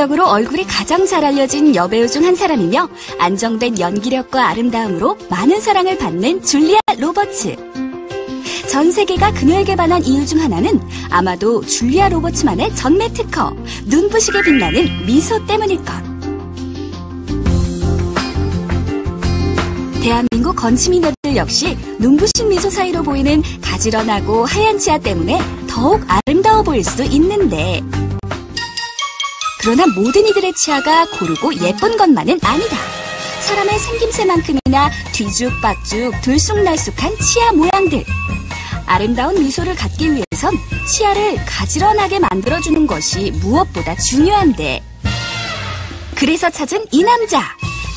세계적으로 얼굴이 가장 잘 알려진 여배우 중 한 사람이며 안정된 연기력과 아름다움으로 많은 사랑을 받는 줄리아 로버츠. 전 세계가 그녀에게 반한 이유 중 하나는 아마도 줄리아 로버츠만의 전매 특허, 눈부시게 빛나는 미소 때문일 것. 대한민국 건치미녀들 역시 눈부신 미소 사이로 보이는 가지런하고 하얀 치아 때문에 더욱 아름다워 보일 수 있는데 그러나 모든 이들의 치아가 고르고 예쁜 것만은 아니다. 사람의 생김새만큼이나 뒤죽박죽 들쑥날쑥한 치아 모양들. 아름다운 미소를 갖기 위해선 치아를 가지런하게 만들어주는 것이 무엇보다 중요한데. 그래서 찾은 이 남자.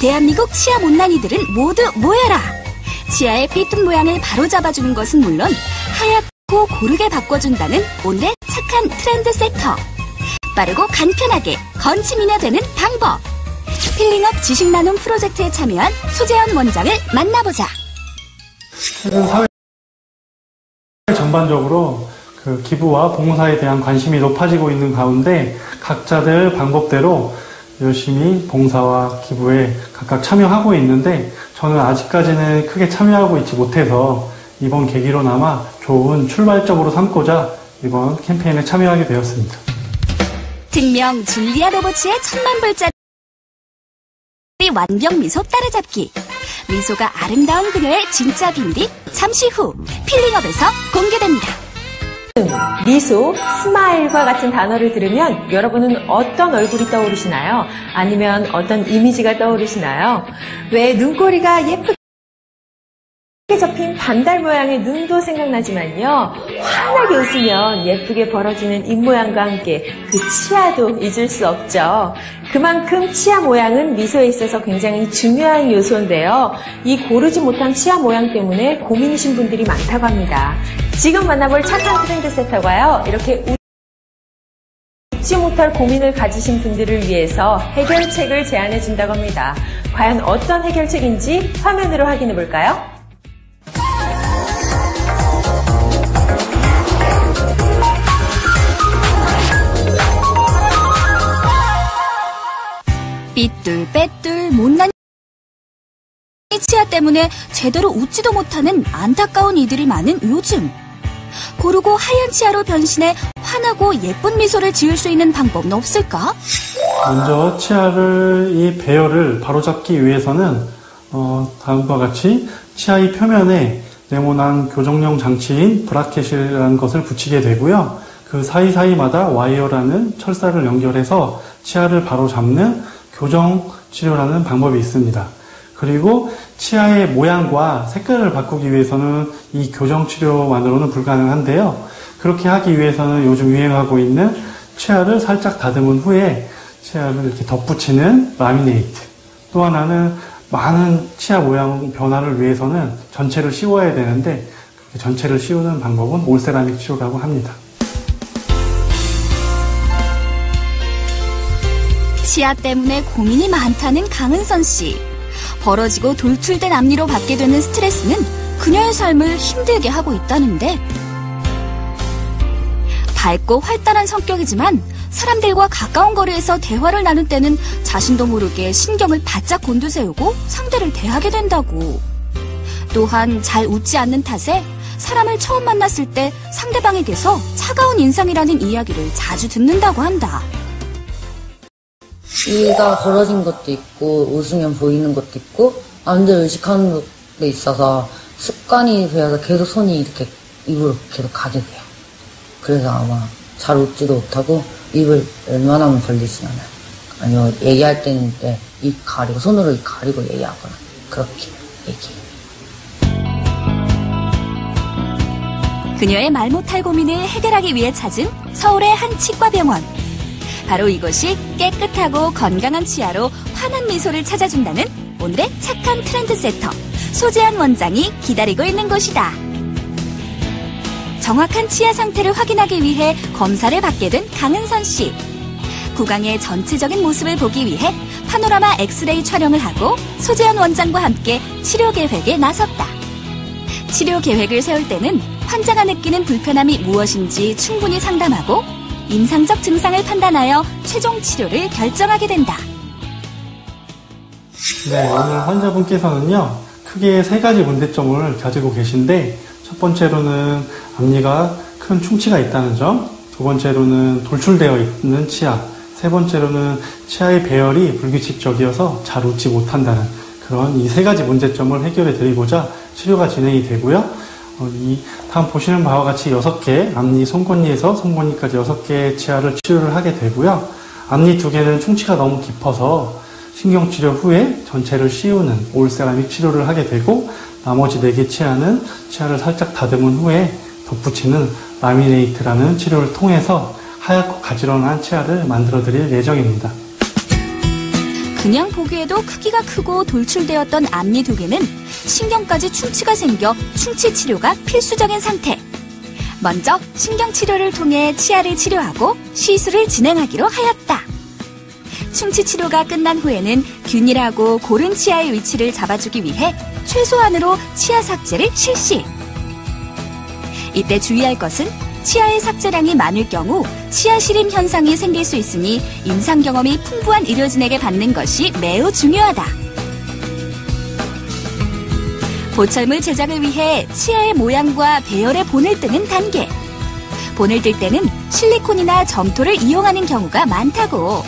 대한민국 치아 못난이들은 모두 모여라. 치아의 삐뚤 모양을 바로 잡아주는 것은 물론 하얗고 고르게 바꿔준다는 오늘의 착한 트렌드 세터. 빠르고 간편하게 건치미녀 되는 방법. 필링업 지식 나눔 프로젝트에 참여한 소재현 원장을 만나보자. 사회 전반적으로 그 기부와 봉사에 대한 관심이 높아지고 있는 가운데 각자들 방법대로 열심히 봉사와 기부에 각각 참여하고 있는데 저는 아직까지는 크게 참여하고 있지 못해서 이번 계기로나마 좋은 출발점으로 삼고자 이번 캠페인에 참여하게 되었습니다. 특명 줄리아 로버츠의 천만 불짜리 완벽 미소 따라잡기. 미소가 아름다운 그녀의 진짜 비밀이 잠시 후 필링업에서 공개됩니다. 미소, 스마일과 같은 단어를 들으면 여러분은 어떤 얼굴이 떠오르시나요? 아니면 어떤 이미지가 떠오르시나요? 왜 눈꼬리가 예쁘게 반달 모양의 눈도 생각나지만요. 환하게 웃으면 예쁘게 벌어지는 입모양과 함께 그 치아도 잊을 수 없죠. 그만큼 치아 모양은 미소에 있어서 굉장히 중요한 요소인데요. 이 고르지 못한 치아 모양 때문에 고민이신 분들이 많다고 합니다. 지금 만나볼 착한 트렌드 세터가요. 이렇게 웃지 못할 고민을 가지신 분들을 위해서 해결책을 제안해 준다고 합니다. 과연 어떤 해결책인지 화면으로 확인해 볼까요? 삐뚤빼뚤 못난 치아 때문에 제대로 웃지도 못하는 안타까운 이들이 많은 요즘. 고르고 하얀 치아로 변신해 환하고 예쁜 미소를 지을 수 있는 방법은 없을까? 먼저 치아를 이 배열을 바로잡기 위해서는 어, 다음과 같이 치아의 표면에 네모난 교정용 장치인 브라켓이라는 것을 붙이게 되고요. 그 사이사이마다 와이어라는 철사를 연결해서 치아를 바로잡는 교정 치료라는 방법이 있습니다. 그리고 치아의 모양과 색깔을 바꾸기 위해서는 이 교정 치료만으로는 불가능한데요. 그렇게 하기 위해서는 요즘 유행하고 있는 치아를 살짝 다듬은 후에 치아를 이렇게 덧붙이는 라미네이트. 또 하나는 많은 치아 모양 변화를 위해서는 전체를 씌워야 되는데 전체를 씌우는 방법은 올세라믹 치료라고 합니다. 치아 때문에 고민이 많다는 강은선 씨. 벌어지고 돌출된 앞니로 받게 되는 스트레스는 그녀의 삶을 힘들게 하고 있다는데. 밝고 활달한 성격이지만 사람들과 가까운 거리에서 대화를 나눌 때는 자신도 모르게 신경을 바짝 곤두세우고 상대를 대하게 된다고. 또한 잘 웃지 않는 탓에 사람을 처음 만났을 때 상대방에게서 차가운 인상이라는 이야기를 자주 듣는다고 한다. 이가 벌어진 것도 있고 웃으면 보이는 것도 있고 남들 의식하는 것도 있어서 습관이 되어서 계속 손이 이렇게 입으로 계속 가게 돼요. 그래서 아마 잘 웃지도 못하고 입을 웬만하면 벌리진 않아요. 아니면 얘기할 때는 입 가리고 손으로 입 가리고 얘기하거나 그렇게 얘기해요. 그녀의 말 못할 고민을 해결하기 위해 찾은 서울의 한 치과병원. 바로 이것이 깨끗하고 건강한 치아로 환한 미소를 찾아준다는 오늘의 착한 트렌드 세터 소재한 원장이 기다리고 있는 곳이다. 정확한 치아 상태를 확인하기 위해 검사를 받게 된 강은선 씨. 구강의 전체적인 모습을 보기 위해 파노라마 엑스레이 촬영을 하고 소재현 원장과 함께 치료 계획에 나섰다. 치료 계획을 세울 때는 환자가 느끼는 불편함이 무엇인지 충분히 상담하고 임상적 증상을 판단하여 최종 치료를 결정하게 된다. 네, 오늘 환자분께서는요, 크게 세 가지 문제점을 가지고 계신데, 첫 번째로는 앞니가 큰 충치가 있다는 점, 두 번째로는 돌출되어 있는 치아, 세 번째로는 치아의 배열이 불규칙적이어서 잘 웃지 못한다는 그런 이 세 가지 문제점을 해결해 드리고자 치료가 진행이 되고요. 어, 이 다음 보시는 바와 같이 여섯 개 앞니 송곳니에서 송곳니까지 여섯 개의 치아를 치료를 하게 되고요. 앞니 두 개는 충치가 너무 깊어서 신경치료 후에 전체를 씌우는 올세라믹 치료를 하게 되고 나머지 네개 치아는 치아를 살짝 다듬은 후에 덧붙이는 라미네이트라는 치료를 통해서 하얗고 가지런한 치아를 만들어 드릴 예정입니다. 그냥 보기에도 크기가 크고 돌출되었던 앞니 두 개는 신경까지 충치가 생겨 충치 치료가 필수적인 상태. 먼저 신경 치료를 통해 치아를 치료하고 시술을 진행하기로 하였다. 충치 치료가 끝난 후에는 균일하고 고른 치아의 위치를 잡아주기 위해 최소한으로 치아 삭제를 실시. 이때 주의할 것은 치아의 삭제량이 많을 경우 치아 시림 현상이 생길 수 있으니 임상 경험이 풍부한 의료진에게 받는 것이 매우 중요하다. 보철물 제작을 위해 치아의 모양과 배열의 본을 뜨는 단계. 본을 뜰 때는 실리콘이나 점토를 이용하는 경우가 많다고.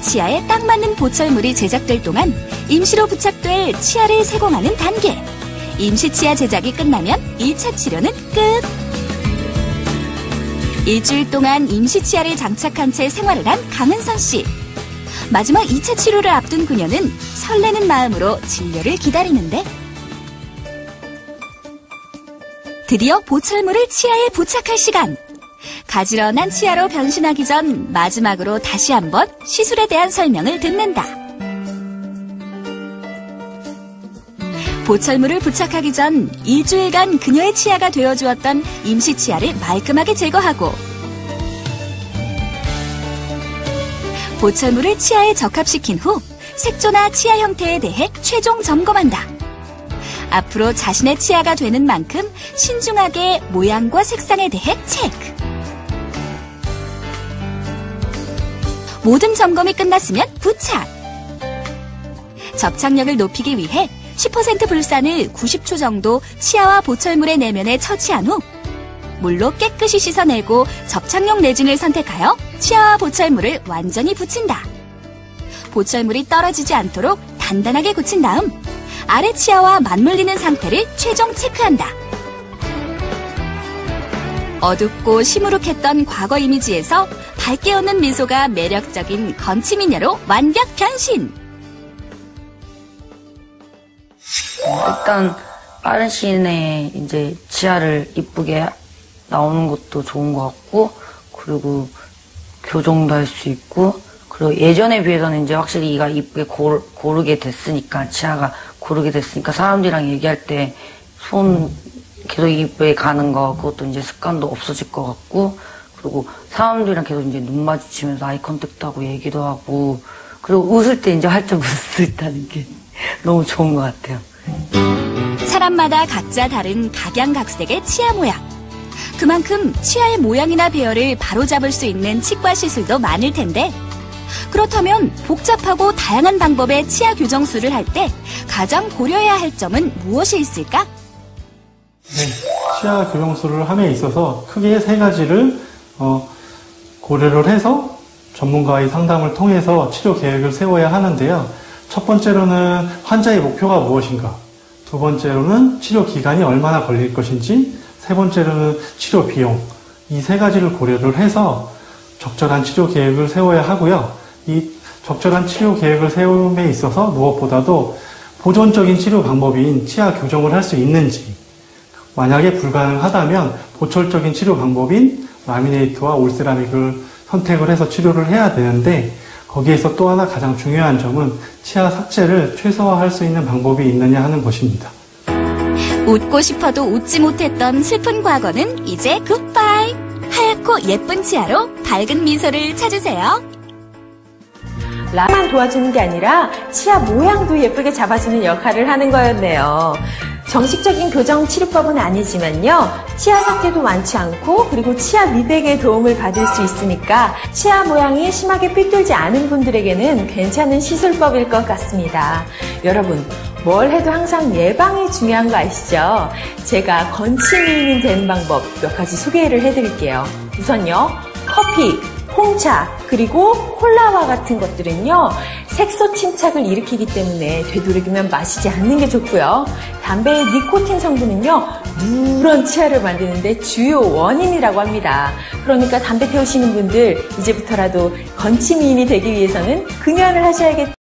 치아에 딱 맞는 보철물이 제작될 동안 임시로 부착될 치아를 세공하는 단계. 임시 치아 제작이 끝나면 1차 치료는 끝. 일주일 동안 임시 치아를 장착한 채 생활을 한 강은선 씨. 마지막 2차 치료를 앞둔 그녀는 설레는 마음으로 진료를 기다리는데 드디어 보철물을 치아에 부착할 시간. 가지런한 치아로 변신하기 전 마지막으로 다시 한번 시술에 대한 설명을 듣는다. 보철물을 부착하기 전 일주일간 그녀의 치아가 되어주었던 임시 치아를 말끔하게 제거하고 보철물을 치아에 적합시킨 후 색조나 치아 형태에 대해 최종 점검한다. 앞으로 자신의 치아가 되는 만큼 신중하게 모양과 색상에 대해 체크. 모든 점검이 끝났으면 부착. 접착력을 높이기 위해 10% 불산을 90초 정도 치아와 보철물의 내면에 처치한 후 물로 깨끗이 씻어내고 접착용 레진을 선택하여 치아와 보철물을 완전히 붙인다. 보철물이 떨어지지 않도록 단단하게 굳힌 다음 아래 치아와 맞물리는 상태를 최종 체크한다. 어둡고 시무룩했던 과거 이미지에서 밝게 웃는 미소가 매력적인 건치미녀로 완벽 변신! 일단 빠른 시일 내에 이제 치아를 이쁘게 나오는 것도 좋은 것 같고 그리고 교정도 할 수 있고 그리고 예전에 비해서는 이제 확실히 이가 이쁘게 고르, 고르게 됐으니까 치아가 고르게 됐으니까 사람들이랑 얘기할 때 손 계속 이쁘게 가는 거 그것도 이제 습관도 없어질 것 같고 그리고 사람들이랑 계속 이제 눈 마주치면서 아이 컨택도 하고 얘기도 하고 그리고 웃을 때 이제 활짝 웃을 수 있다는 게 너무 좋은 것 같아요. 사람마다 각자 다른 각양각색의 치아 모양. 그만큼 치아의 모양이나 배열을 바로잡을 수 있는 치과 시술도 많을 텐데 그렇다면 복잡하고 다양한 방법의 치아 교정술을 할 때 가장 고려해야 할 점은 무엇이 있을까? 네, 치아 교정술을 함에 있어서 크게 세 가지를 어, 고려를 해서 전문가의 상담을 통해서 치료 계획을 세워야 하는데요. 첫 번째로는 환자의 목표가 무엇인가, 두 번째로는 치료 기간이 얼마나 걸릴 것인지, 세 번째로는 치료 비용. 이 세 가지를 고려를 해서 적절한 치료 계획을 세워야 하고요. 이 적절한 치료 계획을 세움에 있어서 무엇보다도 보존적인 치료 방법인 치아 교정을 할 수 있는지, 만약에 불가능하다면 보철적인 치료 방법인 라미네이트와 올세라믹을 선택을 해서 치료를 해야 되는데 거기에서 또 하나 가장 중요한 점은 치아 삭제를 최소화할 수 있는 방법이 있느냐 하는 것입니다. 웃고 싶어도 웃지 못했던 슬픈 과거는 이제 굿바이. 하얗고 예쁜 치아로 밝은 미소를 찾으세요. 라만 도와주는 게 아니라 치아 모양도 예쁘게 잡아주는 역할을 하는 거였네요. 정식적인 교정 치료법은 아니지만요. 치아 상태도 많지 않고 그리고 치아 미백에 도움을 받을 수 있으니까 치아 모양이 심하게 삐뚤지 않은 분들에게는 괜찮은 시술법일 것 같습니다. 여러분, 뭘 해도 항상 예방이 중요한 거 아시죠? 제가 건치 미인이 되는 방법 몇 가지 소개를 해드릴게요. 우선요, 커피, 홍차, 그리고 콜라와 같은 것들은요, 색소 침착을 일으키기 때문에 되도록이면 마시지 않는 게 좋고요. 담배의 니코틴 성분은요, 누런 치아를 만드는데 주요 원인이라고 합니다. 그러니까 담배 태우시는 분들, 이제부터라도 건치미인이 되기 위해서는 금연을 하셔야겠죠.